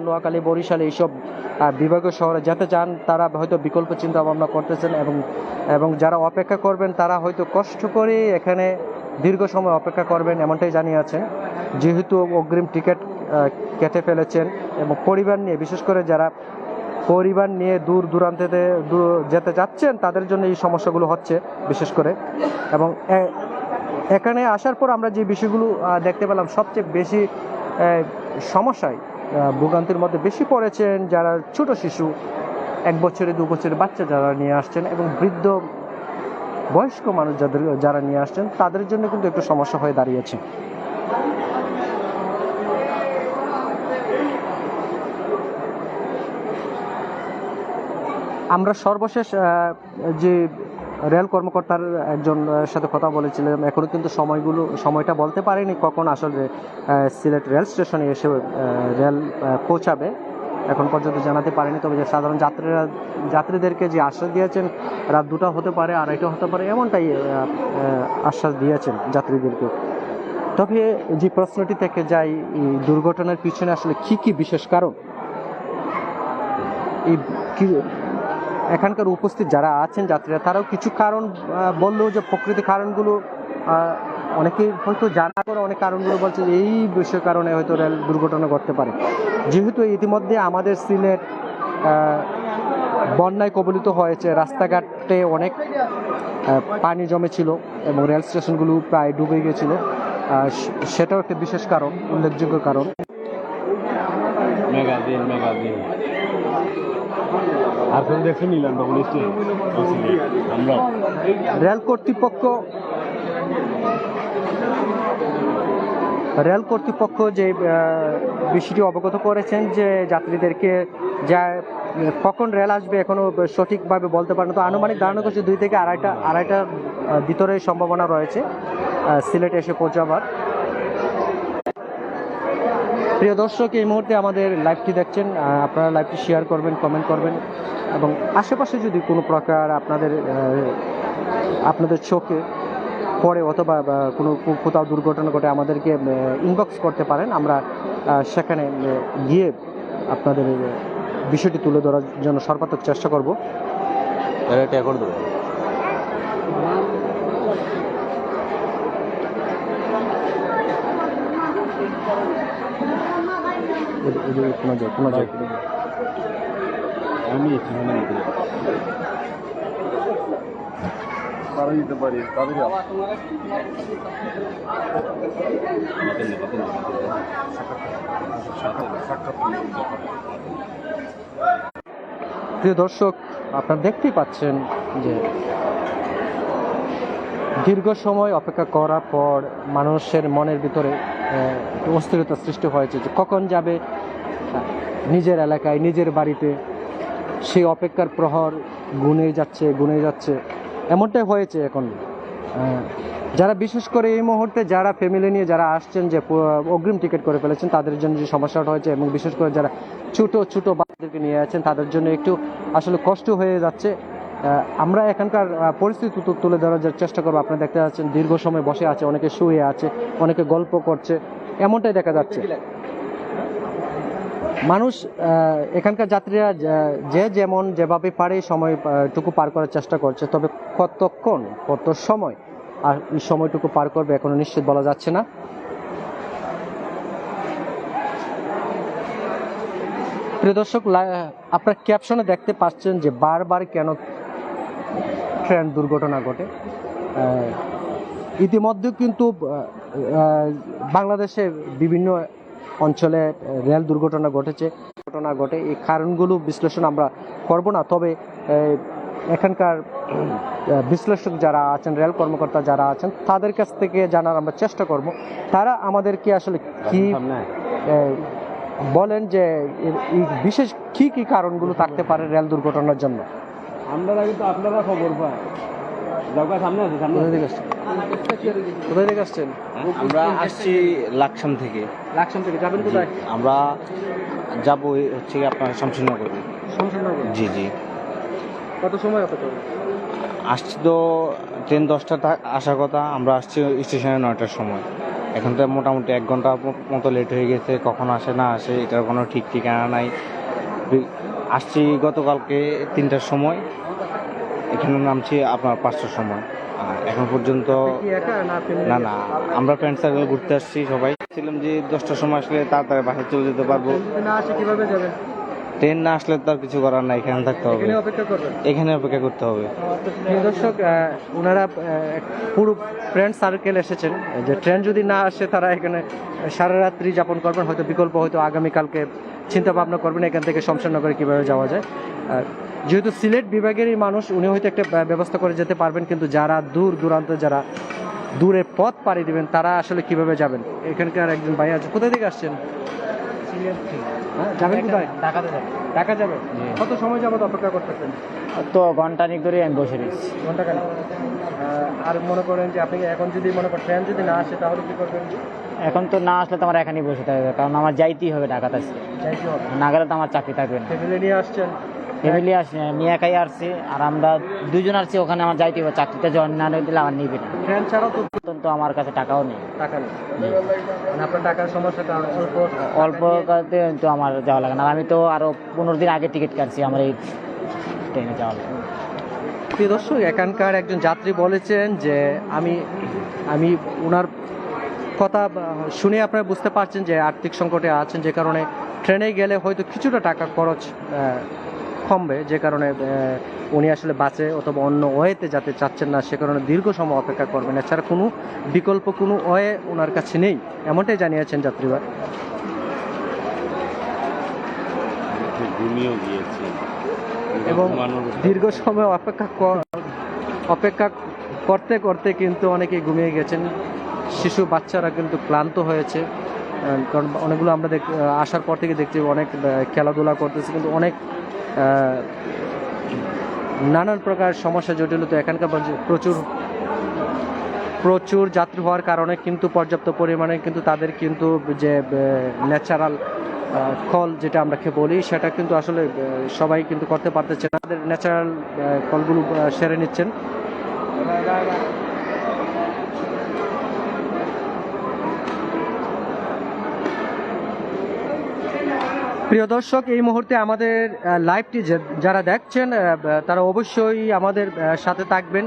নোয়াখালী, বরিশাল এইসব বিভাগীয় শহরে যেতে চান, তারা হয়তো বিকল্প চিন্তা ভাবনা করতেছেন এবং এবং যারা অপেক্ষা করবেন, তারা হয়তো কষ্ট করে এখানে দীর্ঘ সময় অপেক্ষা করবেন, এমনটাই জানিয়েছেন যেহেতু অগ্রিম টিকিট কেটে ফেলেছেন এবং পরিবার নিয়ে, বিশেষ করে যারা পরিবার নিয়ে দূর দূরান্তেতে দূর- যেতে যাচ্ছেন, তাদের জন্য এই সমস্যাগুলো হচ্ছে, বিশেষ করে। এবং এখানে আসার পর আমরা যে বিষয়গুলো দেখতে পেলাম, সবচেয়ে বেশি সমস্যায় ভোগান্তির মধ্যে বেশি পড়েছেন যারা ছোট শিশু, এক বছরে, দু বছরের বাচ্চা যারা নিয়ে আসছেন এবং বৃদ্ধ বয়স্ক মানুষ যাদের, যারা নিয়ে আসছেন, তাদের জন্য কিন্তু একটু সমস্যা হয়ে দাঁড়িয়েছে। আমরা সর্বশেষ যে রেল কর্মকর্তার একজন সাথে কথা বলেছিলাম এখনও কিন্তু সময়গুলো, সময়টা বলতে পারেনি কখন আসলে সিলেট রেল স্টেশনে এসে রেল পৌঁছাবে। এখন পর্যন্ত জানাতে পারেনি, তবে যে সাধারণ যাত্রীরা, যাত্রীদেরকে যে আশ্বাস দিয়েছেন, রাত দুটা হতে পারে, আড়াইটা হতে পারে, এমনটাই আশ্বাস দিয়েছেন যাত্রীদেরকে। তবে যে প্রশ্নটি থেকে যাই দুর্ঘটনার পিছনে আসলে কি কি বিশেষ কারণ? এই এখানকার উপস্থিত যারা আছেন যাত্রীরা, তারাও কিছু কারণ বললেও যে প্রকৃত কারণগুলো অনেকে হয়তো জানা করে অনেক কারণগুলো বলছে এই বিষয় কারণে হয়তো রেল দুর্ঘটনা ঘটতে পারে। যেহেতু ইতিমধ্যে আমাদের সিলেট বন্যায় কবলিত হয়েছে, রাস্তাঘাটে অনেক পানি জমেছিল এবং রেল স্টেশনগুলো প্রায় ডুবে গিয়েছিল সেটাও একটা বিশেষ কারণ, উল্লেখযোগ্য কারণ। দেখে রেল কর্তৃপক্ষ রেল কর্তৃপক্ষ যে বিষয়টি অবগত করেছেন যে যাত্রীদেরকে যা, কখন রেল আসবে এখনও সঠিকভাবে বলতে পারেন তো আনুমানিক ধারণা করছে দুই থেকে আড়াইটা, আড়াইটার ভিতরে সম্ভাবনা রয়েছে সিলেটে এসে পৌঁছাবার। প্রিয় দর্শক, এই মুহূর্তে আমাদের লাইভটি দেখছেন। আপনারা লাইভটি শেয়ার করবেন কমেন্ট করবেন এবং আশেপাশে যদি কোনো প্রকার আপনাদের আপনাদের চোখে পড়ে অথবা কোনো কোথাও দুর্ঘটনা ঘটে আমাদেরকে ইনবক্স করতে পারেন, আমরা সেখানে গিয়ে আপনাদের বিষয়টি তুলে ধরার জন্য সর্বাত্মক চেষ্টা করব। এটা করে দেবো প্রিয় দর্শক, আপনারা দেখতেই পাচ্ছেন যে দীর্ঘ সময় অপেক্ষা করার পর মানুষের মনের ভিতরে অস্থিরতা সৃষ্টি হয়েছে যে কখন যাবে নিজের এলাকায়, নিজের বাড়িতে সেই অপেক্ষার প্রহর গুনে যাচ্ছে গুনে যাচ্ছে। এমনটাই হয়েছে এখন। যারা বিশেষ করে এই মুহূর্তে যারা ফ্যামিলি নিয়ে যারা আসছেন যে অগ্রিম টিকিট করে ফেলেছেন, তাদের জন্য যে সমস্যাটা হয়েছে এবং বিশেষ করে যারা ছোট ছোট বাচ্চাদেরকে নিয়ে আছেন, তাদের জন্য একটু আসলে কষ্ট হয়ে যাচ্ছে। আমরা এখানকার পরিস্থিতি তুলে ধরার চেষ্টা করব, আপনারা দেখতে পাচ্ছেন দীর্ঘ সময় বসে আছে, অনেকে শুয়ে আছে, অনেকে গল্প করছে, এমনটাই দেখা যাচ্ছে। মানুষ এখানকার যাত্রীরা যে যেমন যেভাবে পারে সময়টুকু পার করার চেষ্টা করছে, তবে কতক্ষণ, কত সময়, আর এই সময়টুকু পার করবে এখনও নিশ্চিত বলা যাচ্ছে না। প্রিয় দর্শক আপনার ক্যাপশনে দেখতে পাচ্ছেন যে বারবার কেন ট্রেন দুর্ঘটনা ঘটে। ইতিমধ্যে কিন্তু বাংলাদেশে বিভিন্ন অঞ্চলে রেল দুর্ঘটনা ঘটেছে। ঘটনা ঘটে এই কারণগুলো বিশ্লেষণ আমরা করব না। তবে এখানকার বিশ্লেষক যারা আছেন রেল কর্মকর্তা যারা আছেন তাদের কাছ থেকে জানার আমরা চেষ্টা করব। তারা আমাদেরকে আসলে কি বলেন যে এই বিশেষ কি কি কারণগুলো থাকতে পারে রেল দুর্ঘটনার জন্য? আপনারা কিন্তু আপনারা খবর পায় সামনে আছে সামনে কোথায় থেকে আসছেন? কোথায় থেকে আসছেন? আমরা আসছি লাকসাম থেকে। লাকসাম থেকে। যাবেন কোথায়? আমরা যাব হচ্ছে আপনার শামসুনগরে জি জি। কত সময় অপেক্ষা আসছি তো ট্রেন দশটা আসার কথা। আমরা আসছি স্টেশনে নয়টার সময়। এখন তো মোটামুটি এক ঘণ্টা মতো লেট হয়ে গেছে। কখন আসে না আসে এটার কোনো ঠিক ঠিকানা নাই। আসছি গতকালকে তিনটার সময়। এখানে নামছি আপনার পাঁচটার সময়। এখন পর্যন্ত না না না আমরা ফ্রেন্ড সার্কেল ঘুরতে আসছি সবাই। ছিলাম যে দশটার সময় আসলে তাড়াতাড়ি বাসায় চলে যেতে পারব। না আসে কীভাবে যাবেন? ট্রেন না আসলে তো আর কিছু করার নাই এখানে থাকতে হবে। এখানে অপেক্ষা করবেন? এখানে অপেক্ষা করতে হবে। দর্শক ওনারা পুরো ফ্রেন্ড সার্কেল এসেছেন যে ট্রেন যদি না আসে তারা এখানে সারা রাত্রি যাপন করবেন হয়তো বিকল্প হয়তো আগামীকালকে চিন্তা ভাবনা করবেন এখান থেকে শমশেরনগরে কীভাবে যাওয়া যায়। আর যেহেতু সিলেট বিভাগেরই মানুষ উনি হয়তো একটা ব্যবস্থা করে যেতে পারবেন কিন্তু যারা দূর দূরান্ত যারা দূরে পথ পাড়ি দিবেন তারা আসলে কীভাবে যাবেন? এখানকার একজন ভাই আছে কোথা থেকে আসছেন? হ্যাঁ, যাবেন কোথায়? ঢাকাতে যাবেন। ঢাকা যাবে? কত সময় যাবত অপেক্ষা করতেছেন? তো ঘণ্টা নিক ধরে আমি বসে রয়েছি। ঘণ্টা কেন আর মনে করেন যে আপনি এখন যদি মনে করেন ট্রেন যদি না আসে তাহলে কি করবেন? এখন তো না আসলে তো আমার এখানেই বসে থাকবে কারণ আমার যাইতেই হবে ঢাকাতে হবে। না গেলে তো আমার চাকরি থাকবে না। ফ্যামিলি নিয়ে আসছেন? ফ্যামিলি আসছে আমি একাই আসছি আর আমরা দুজন আসছি ওখানে আমার যাইতে হবে চাকরিতে জয়েন না দিলে আমার নিবে না। ট্রেন ছাড়াও তো তখন তো আমার কাছে টাকাও নেই। টাকা নেই। মানে আপনার টাকার সমস্যাটা অল্প। অল্প তো আমার যাওয়া লাগে না। আমি তো আরও পনেরো দিন আগে টিকিট কাটছি আমার এই ট্রেনে যাওয়া লাগে। প্রিয় দর্শক এখানকার একজন যাত্রী বলেছেন যে আমি আমি ওনার কথা শুনে আপনারা বুঝতে পারছেন যে আর্থিক সংকটে আছেন যে কারণে ট্রেনে গেলে হয়তো কিছুটা টাকা খরচ কমবে যে কারণে উনি আসলে বাসে অথবা অন্য ওয়েতে যাতে চাচ্ছেন না সে কারণে দীর্ঘ সময় অপেক্ষা করবেন। এছাড়া কোনো বিকল্প কোনো ওয়ে ওনার কাছে নেই এমনটাই জানিয়েছেন যাত্রীরা। এবং দীর্ঘ সময় অপেক্ষা কর- অপেক্ষা করতে করতে কিন্তু অনেকে ঘুমিয়ে গেছেন। শিশু বাচ্চারা কিন্তু ক্লান্ত হয়েছে। কারণ অনেকগুলো আমরা দেখ আসার পর থেকে দেখছি অনেক খেলাধুলা করতেছে, কিন্তু অনেক নানান প্রকার সমস্যা জটিলতা এখানকার প্রচুর প্রচুর যাত্রী হওয়ার কারণে কিন্তু পর্যাপ্ত পরিমাণে কিন্তু তাদের কিন্তু যে ন্যাচারাল কল যেটা আমরা বলি, সেটা কিন্তু আসলে সবাই কিন্তু করতে পারতেছে না। তাদের ন্যাচারাল কলগুলো সেরে নিচ্ছেন। প্রিয় দর্শক, এই মুহূর্তে আমাদের লাইভটি যারা দেখছেন তারা অবশ্যই আমাদের সাথে থাকবেন।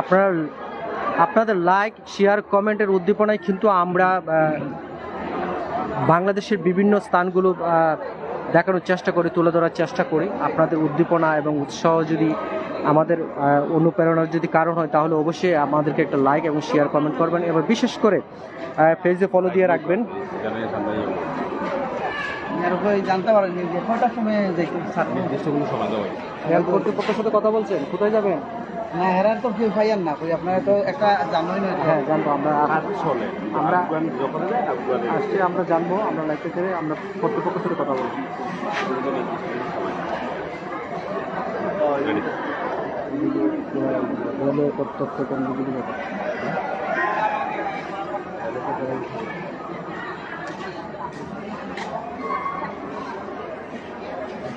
আপনারা, আপনাদের লাইক শেয়ার কমেন্টের উদ্দীপনায় কিন্তু আমরা বাংলাদেশের বিভিন্ন স্থানগুলো দেখানোর চেষ্টা করি, তুলে ধরার চেষ্টা করি। আপনাদের উদ্দীপনা এবং উৎসাহ যদি আমাদের অনুপ্রেরণার যদি কারণ হয়, তাহলে অবশ্যই আমাদেরকে একটা লাইক এবং শেয়ার কমেন্ট করবেন। এবং বিশেষ করে পেজে ফলো দিয়ে রাখবেন। ঠান্ডাই জানতে পারেন যে কটার সময় নির্দিষ্ট কোনো সময় দেওয়া রেল কর্তৃপক্ষের সাথে কথা বলছেন? কোথায় যাবেন? না হেরার তো কেউ পাইয়ান না কই আপনারা তো একটা জানোই না। হ্যাঁ জানব আমরা চলে। আমরা- আসছে জানব আমরা লাইফে করে আমরা কর্তৃপক্ষের সাথে কথা ব্যাপার। কথা হইল কথা হইল আমার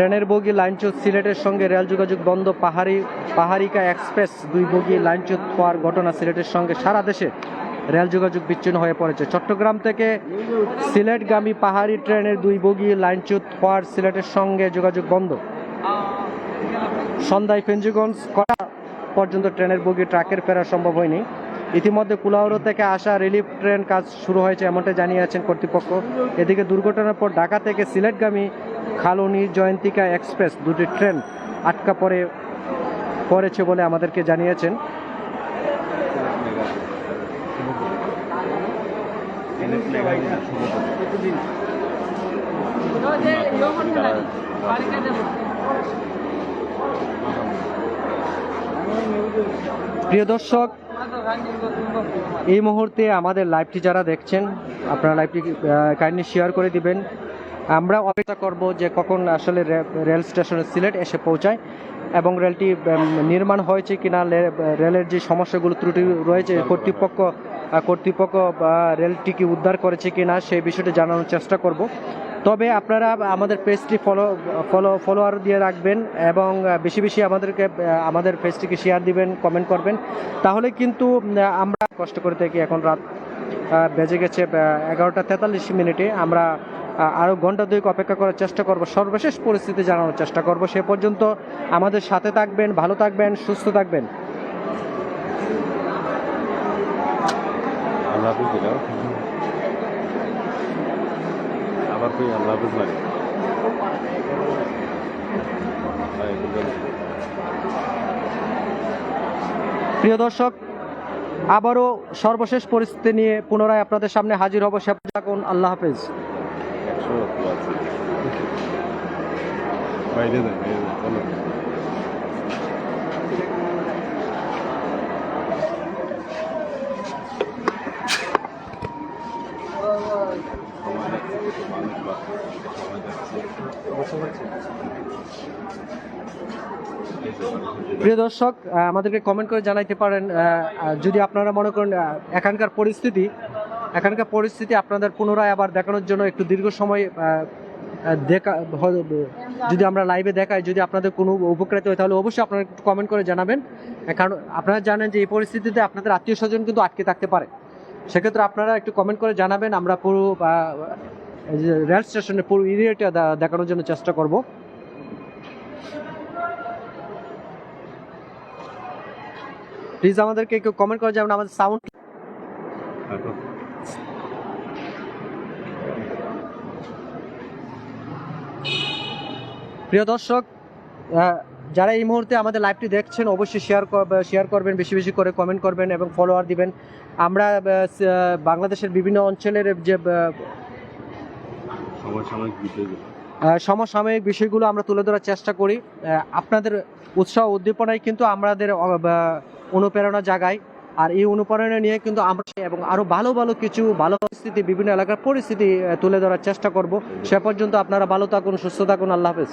ট্রেনের বগি লাইনচ্যুত সিলেটের সঙ্গে রেল যোগাযোগ বন্ধ, পাহাড়ি, পাহাড়িকা এক্সপ্রেস, দুই বগি লাইনচ্যুত হওয়ার ঘটনা সিলেটের সঙ্গে সারা দেশে রেল যোগাযোগ বিচ্ছিন্ন হয়ে পড়েছে। চট্টগ্রাম থেকে সিলেটগামী পাহাড়ি ট্রেনের দুই বগি লাইনচ্যুত হওয়ার সিলেটের সঙ্গে যোগাযোগ বন্ধ। সন্ধ্যায় ফেঞ্জিগঞ্জ কটা পর্যন্ত ট্রেনের বগি, ট্রাকের ফেরা সম্ভব হয়নি। ইতিমধ্যে কুলাউড়ো থেকে আসা রিলিফ ট্রেন কাজ শুরু হয়েছে এমনটা জানিয়েছেন কর্তৃপক্ষ। এদিকে দুর্ঘটনার পর ঢাকা থেকে সিলেটগামী খালনি জয়ন্তিকা এক্সপ্রেস দুটি ট্রেন আটকা পড়ে, পড়েছে বলে আমাদেরকে জানিয়েছেন। প্রিয় দর্শক, এই মুহূর্তে আমাদের লাইভটি যারা দেখছেন, আপনারা লাইভটি কাইন্ডলি শেয়ার করে দিবেন। আমরা অপেক্ষা করব যে কখন আসলে রেল স্টেশনে সিলেট এসে পৌঁছায় এবং রেলটি নির্মাণ হয়েছে কিনা রেলের যে সমস্যাগুলো, ত্রুটি রয়েছে, কর্তৃপক্ষ কর্তৃপক্ষ বা রেলটিকে উদ্ধার করেছে কিনা সেই বিষয়টি জানানোর চেষ্টা করব। তবে আপনারা আমাদের পেজটি ফলো ফলো, ফলোয়ার দিয়ে রাখবেন এবং বেশি বেশি আমাদেরকে আমাদের পেজটিকে শেয়ার দিবেন কমেন্ট করবেন। তাহলে কিন্তু আমরা কষ্ট করে থাকি এখন রাত বেজে গেছে এগারোটা তেতাল্লিশ মিনিটে। আমরা আরও ঘণ্টা দুয়েক অপেক্ষা করার চেষ্টা করব। সর্বশেষ পরিস্থিতি জানানোর চেষ্টা করব। সে পর্যন্ত আমাদের সাথে থাকবেন ভালো থাকবেন সুস্থ থাকবেন। আল্লাহ আবার তুই আল্লাহ হাফিজ মানে প্রিয় দর্শক আবারও সর্বশেষ পরিস্থিতি নিয়ে পুনরায় আপনাদের সামনে হাজির হব। সে থাকুন। আল্লাহ হাফেজ। বলো প্রিয় দর্শক আমাদেরকে কমেন্ট করে জানাইতে পারেন যদি আপনারা মনে করেন এখানকার পরিস্থিতি এখানকার পরিস্থিতি আপনাদের পুনরায় আবার দেখানোর জন্য একটু দীর্ঘ সময় দেখা যদি আমরা লাইভে দেখাই, যদি আপনাদের কোনো উপকৃত হয়, তাহলে অবশ্যই আপনারা একটু কমেন্ট করে জানাবেন। কারণ আপনারা জানেন যে এই পরিস্থিতিতে আপনাদের আত্মীয় স্বজন কিন্তু আটকে থাকতে পারে। সেক্ষেত্রে আপনারা একটু কমেন্ট করে জানাবেন, আমরা পুরো রেল স্টেশনের পুরো এরিয়াটা দেখানোর জন্য চেষ্টা করব। প্লিজ আমাদেরকে একটু কমেন্ট করে যাবেন আমাদের সাউন্ড প্রিয় দর্শক যারা এই মুহূর্তে আমাদের লাইভটি দেখছেন অবশ্যই শেয়ার শেয়ার করবেন বেশি বেশি করে কমেন্ট করবেন এবং ফলোয়ার দিবেন। আমরা বাংলাদেশের বিভিন্ন অঞ্চলের যে সমসাময়িক বিষয়গুলো। সমসাময়িক বিষয়গুলো আমরা তুলে ধরার চেষ্টা করি। আপনাদের উৎসাহ উদ্দীপনায় কিন্তু আমাদের অনুপ্রেরণা জাগায় আর এই অনুপ্রেরণা নিয়ে কিন্তু আমরা এবং আরও ভালো ভালো কিছু ভালো পরিস্থিতি বিভিন্ন এলাকার পরিস্থিতি তুলে ধরার চেষ্টা করব। সে পর্যন্ত আপনারা ভালো থাকুন সুস্থ থাকুন। আল্লাহ হাফেজ।